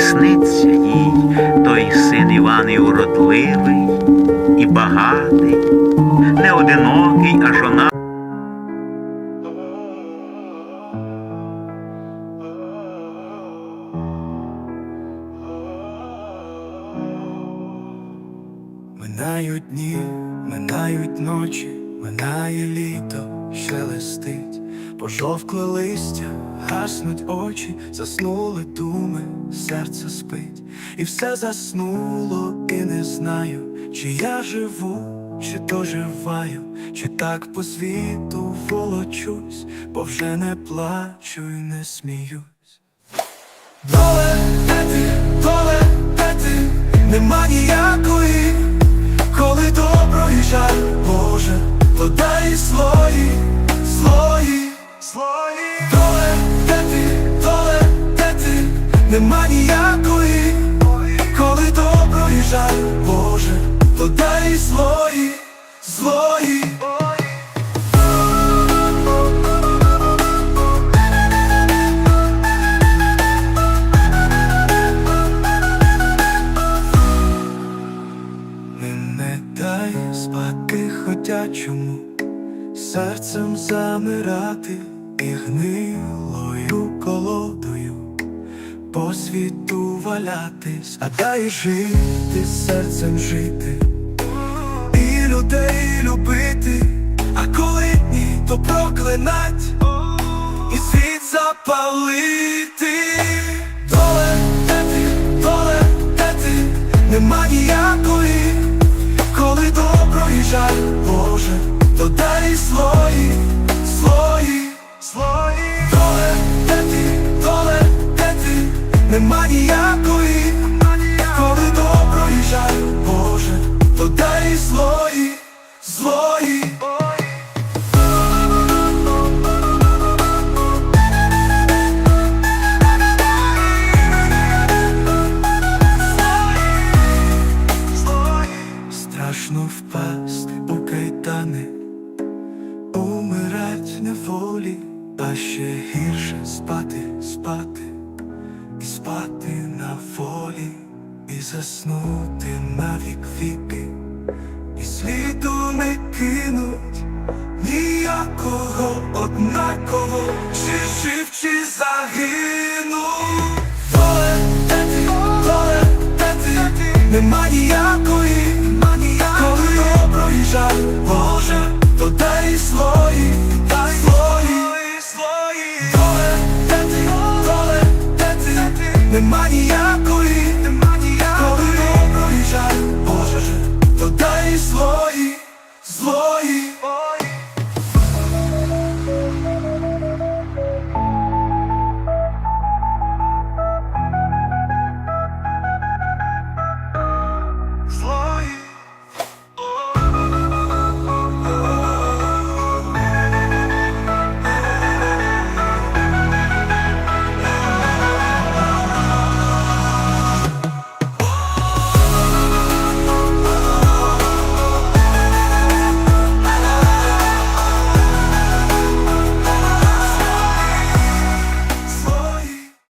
Сниться їй. Той син Іван і уродливий, і багатий, не одинокий, а жона. Минають дні, минають ночі, минає літо, шелестить, пожовкле листя, гаснуть очі, заснули думи, серце спить, і все заснуло, і не знаю, чи я живу, чи доживаю, чи так по світу волочусь, бо вже не плачу і не сміюсь. Доле, де ти, доле, де ти, нема ніякої, коли добро і жаль, Боже, то дай свої, свої, нема ніякої, коли добро і жаль, Боже, то дай свої, свої. Не дай спати ходячому, серцем замирати і гнилою колодою по світу валятись, а дай жити, серцем жити, і людей любити, а коли ні, то проклинать. І світ запалити. Доле, де ти, доле, де ти, нема ніякої, коли добро і жаль, Боже, то дай свої, свої, нема ніякої, коли добро і жаль, Боже, то дай свої, свої. Страшно впасть у кайдани, умирать неволі, а ще гірше спати, спати, спати на волі, і заснути на вік віки, і сліду не кинуть ніякого однаково, чи жив, чи загинув.